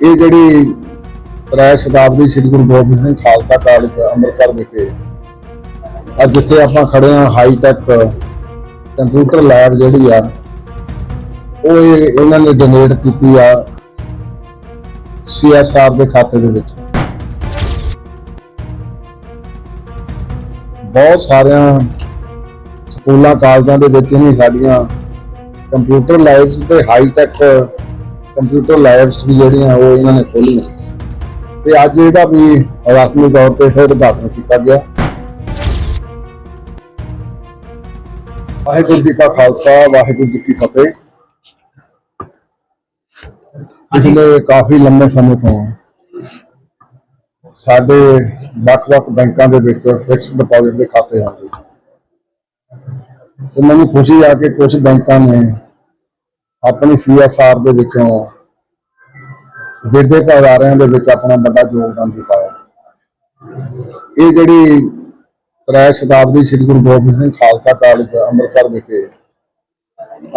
ਇਹ ਜਿਹੜੀ ਤ੍ਰੈ ਸ਼ਤਾਬਦੀ ਸ੍ਰੀ ਗੁਰੂ ਗੋਬਿੰਦ ਸਿੰਘ ਖਾਲਸਾ ਕਾਲਜ ਅੰਮ੍ਰਿਤਸਰ ਵਿਖੇ ਅੱਜ ਜਿੱਥੇ ਆਪਾਂ ਖੜੇ ਆ ਹਾਈ ਟੈਕ ਕੰਪਿਊਟਰ ਲੈਬ ਜਿਹੜੀ ਆ, ਉਹ ਇਹਨਾਂ ਨੇ ਡੋਨੇਟ ਕੀਤੀ ਆ ਸੀਐਸਆਰ ਦੇ ਖਾਤੇ ਦੇ ਵਿੱਚ। ਬਹੁਤ ਸਾਰਿਆਂ ਸਕੂਲਾਂ, ਕਾਲਜਾਂ ਦੇ ਵਿੱਚ ਨਹੀਂ ਸਾਡੀਆਂ ਕੰਪਿਊਟਰ ਲੈਬਸ ਤੇ ਹਾਈ ਟੈਕ ਕੰਪਿਊਟਰ ਲੈਬਸ ਵੀ ਜਿਹੜੀਆਂ ਉਹ ਇਹਨਾਂ ਨੇ ਖੋਲੀਆਂ। ਤੇ ਅੱਜ ਇਹਦਾ ਵੀ ਰਸਮੀ ਤੌਰ ਤੇ ਫਿਰ ਉਦਘਾਟਨ ਕੀਤਾ ਗਿਆ। ਵਾਹਿਗੁਰੂ ਜੀ ਕਾ ਖਾਲਸਾ, ਵਾਹਿਗੁਰੂ ਜੀ ਕੀ ਫਤਿਹ। ਪਿਛਲੇ ਕਾਫੀ ਲੰਮੇ ਸਮੇਂ ਤੋਂ ਸਾਡੇ ਵੱਖ-ਵੱਖ ਬੈਂਕਾਂ ਦੇ ਵਿੱਚ ਫਿਕਸ ਡਿਪੋਜ਼ਿਟ ਦੇ ਖਾਤੇ ਹਨ ਤੇ ਮੈਨੂੰ ਖੁਸ਼ੀ ਆ ਕਿ ਕੁਝ ਬੈਂਕਾਂ ਨੇ ਆਪਣੀ ਸੀਐਸਆਰ ਦੇ ਵਿੱਚੋਂ ਵਿਦਿਅਕ ਅਦਾਰਿਆਂ ਦੇ ਵਿੱਚ ਆਪਣਾ ਵੱਡਾ ਯੋਗਦਾਨ ਵੀ ਪਾਇਆ। ਇਹ ਜਿਹੜੀ ਤ੍ਰੈ ਸ਼ਤਾਬਦੀ ਸ੍ਰੀ ਗੁਰੂ ਗੋਬਿੰਦ ਸਿੰਘ ਖਾਲਸਾ ਕਾਲਜ, ਅੰਮ੍ਰਿਤਸਰ ਵਿਖੇ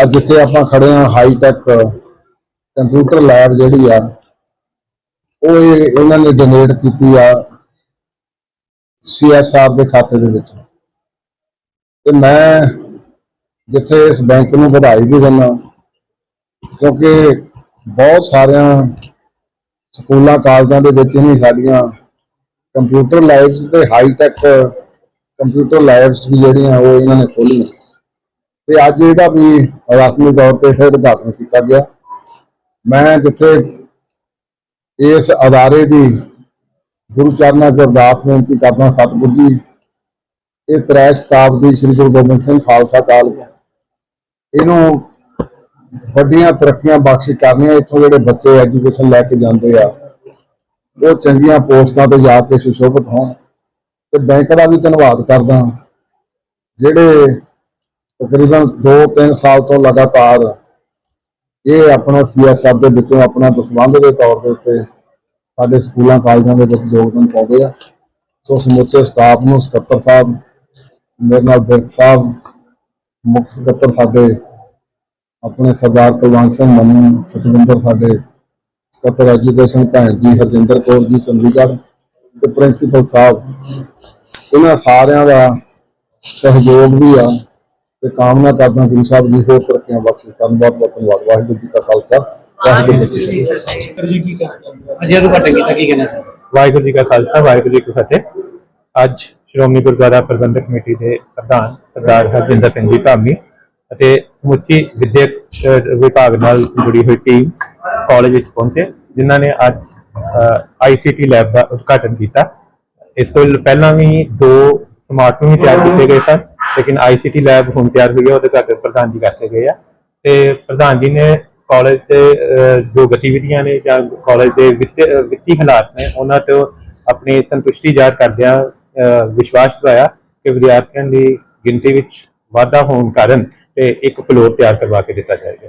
ਅੱਜ ਜਿੱਥੇ ਆਪਾਂ ਖੜੇ ਆ ਹਾਈ ਟੈਕ ਕੰਪਿਊਟਰ ਲੈਬ ਜਿਹੜੀ ਆ, ਉਹ ਇਹ ਇਹਨਾਂ ਨੇ ਡੋਨੇਟ ਕੀਤੀ ਆ ਸੀਐਸਆਰ ਦੇ ਖਾਤੇ ਦੇ ਵਿੱਚ। ਤੇ ਮੈਂ ਜਿੱਥੇ ਇਸ ਬੈਂਕ ਨੂੰ ਵਧਾਈ ਵੀ ਦਿੰਦਾ ਕਿਉਂਕਿ ਬਹੁਤ ਸਾਰਿਆਂ ਸਕੂਲਾਂ, ਕਾਲਜਾਂ ਦੇ ਵਿੱਚ ਨਹੀਂ ਸਾਡੀਆਂ ਕੰਪਿਊਟਰ ਲੈਬਸ ਤੇ ਹਾਈ ਟੈਕ ਕੰਪਿਊਟਰ ਲੈਬਸ ਵੀ ਜਿਹੜੀਆਂ ਉਹ ਇਹਨਾਂ ਨੇ ਖੋਲ੍ਹੀਆਂ। ਤੇ ਅੱਜ ਇਹਦਾ ਵੀ ਰਸਮੀ ਤੌਰ ਤੇ ਫਿਰ ਉਦਘਾਟਨ ਕੀਤਾ ਗਿਆ। ਮੈਂ ਜਿੱਥੇ ਇਸ ਅਦਾਰੇ ਦੀ ਗੁਰੂ ਚਰਨਾਂ 'ਚ ਅਰਦਾਸ ਬੇਨਤੀ ਕਰਦਾ ਸਤਿਗੁਰੂ ਜੀ, ਇਹ ਤ੍ਰੈ ਸ਼ਤਾਬਦੀ ਸ੍ਰੀ ਗੁਰੂ ਗੋਬਿੰਦ ਸਿੰਘ ਖਾਲਸਾ ਕਾਲਜ। ਇਹਨੂੰ ਵੱਡੀਆਂ ਤਰੱਕੀਆਂ ਬਖਸ਼ ਕਰਨੀਆਂ, ਇੱਥੋਂ ਜਿਹੜੇ ਬੱਚੇ ਐਜੂਕੇਸ਼ਨ ਲੈ ਕੇ ਜਾਂਦੇ ਆ, ਉਹ ਚੰਗੀਆਂ ਪੋਸਟਾਂ ਤੇ ਜਾ ਕੇ ਸੁਸ਼ੋਭਿਤ ਹੋਣ। ਤੇ ਬੈਂਕ ਦਾ ਵੀ ਧੰਨਵਾਦ ਕਰਦਾ ਜਿਹੜੇ ਤਕਰੀਬਨ 2-3 ਸਾਲ ਤੋਂ ਲਗਾਤਾਰ ਇਹ ਆਪਣਾ ਸੀਐਸਆਰ ਦੇ ਵਿੱਚੋਂ ਆਪਣਾ ਦਸਵੰਧ ਦੇ ਤੌਰ ਦੇ ਉੱਤੇ ਸਾਡੇ ਸਕੂਲਾਂ, ਕਾਲਜਾਂ ਦੇ ਵਿੱਚ ਯੋਗਦਾਨ ਪਾਉਂਦੇ ਆ। ਸੋ ਸਮੁੱਚੇ ਸਟਾਫ ਨੂੰ ਸਕੱਤਰ ਸਾਹਿਬ, ਮੇਰੇ ਨਾਲ ਬਿਰਕ ਸਾਹਿਬ, ਮੁੱਖ ਸਕੱਤਰ ਸਾਡੇ ਆਪਣੇ ਸਰਦਾਰ ਕੁਲਵੰਤ ਸਿੰਘ ਮੰਨੂ ਸੁਖਵਿੰਦਰ ਸਾਡੇ ਸਕੱਤਰ ਐਜੂਕੇਸ਼ਨ ਭੈਣ ਜੀ ਹਰਜਿੰਦਰ ਕੌਰ ਜੀ ਚੰਡੀਗੜ੍ਹ ਤੇ ਪ੍ਰਿੰਸੀਪਲ ਸਾਹਿਬ ਇਹਨਾਂ ਸਾਰਿਆਂ ਦਾ ਸਹਿਯੋਗ ਵੀ ਆ ਤੇ ਕਾਮਨਾ ਕਰਦਾ ਗੁਰੂ ਸਾਹਿਬ ਜੀ ਹੋਰ ਤਰੱਕੀਆਂ ਬਖਸ਼ੇ ਧੰਨਵਾਦ ਬਹੁਤ ਧੰਨਵਾਦ। ਵਾਹਿਗੁਰੂ ਜੀ ਕਾ ਖਾਲਸਾ ਵਾਹਿਗੁਰੂ ਜੀ ਕੀ ਫਤਿਹ। ਅਜੇ ਉਦਘਾਟਨ ਕੀਤਾ ਕੀ ਕਹਿਣਾ ਵਾਹਿਗੁਰੂ ਜੀ ਕਾ ਖਾਲਸਾ ਵਾਹਿਗੁਰੂ ਜੀ ਕੀ ਫਤਿਹ। ਅੱਜ ਸ਼੍ਰੋਮਣੀ ਗੁਰਦੁਆਰਾ ਪ੍ਰਬੰਧਕ ਕਮੇਟੀ ਦੇ ਪ੍ਰਧਾਨ ਸਰਦਾਰ ਹਰਜਿੰਦਰ ਸਿੰਘ ਜੀ ਧਾਮੀ ਅਤੇ ਸਮੁੱਚੀ ਵਿਦਿਅਕ ਵਿਭਾਗ ਨਾਲ ਜੁੜੀ ਹੋਈ ਟੀਮ ਕਾਲਜ ਵਿੱਚ ਪਹੁੰਚੇ, ਜਿਨ੍ਹਾਂ ਨੇ ਅੱਜ ਆਈਸੀਟੀ ਲੈਬ ਦਾ ਉਦਘਾਟਨ ਕੀਤਾ। ਇਸ ਤੋਂ ਪਹਿਲਾਂ ਵੀ ਦੋ ਸਮਾਰਟਫੋਨ ਵੀ ਤਿਆਰ ਕੀਤੇ ਗਏ ਸਨ, ਲੇਕਿਨ ਆਈਸੀਟੀ ਲੈਬ ਹੁਣ ਤਿਆਰ ਹੋਈ ਹੈ, ਉਹਦੇ ਕਰਕੇ ਪ੍ਰਧਾਨ ਜੀ ਕਰਕੇ ਗਏ ਆ। ਤੇ ਪ੍ਰਧਾਨ ਜੀ ਨੇ ਕਾਲਜ ਦੇ ਜੋ ਗਤੀਵਿਧੀਆਂ ਨੇ ਜਾਂ ਕਾਲਜ ਦੇ ਵਿੱਤ- ਵਿੱਤੀ ਹਾਲਾਤ ਨੇ, ਉਹਨਾਂ ਤੋਂ ਆਪਣੀ ਸੰਤੁਸ਼ਟੀ ਜ਼ਾਹਰ ਕਰਦਿਆਂ ਵਿਸ਼ਵਾਸ ਦਿਵਾਇਆ ਕਿ ਵਿਦਿਆਰਥੀਆਂ ਦੀ ਗਿਣਤੀ ਵਿੱਚ ਵਾਧਾ ਹੋਣ ਕਾਰਨ ਤੇ ਇੱਕ ਫਲੋਰ ਤਿਆਰ ਕਰਵਾ ਕੇ ਦਿੱਤਾ ਜਾਏਗਾ।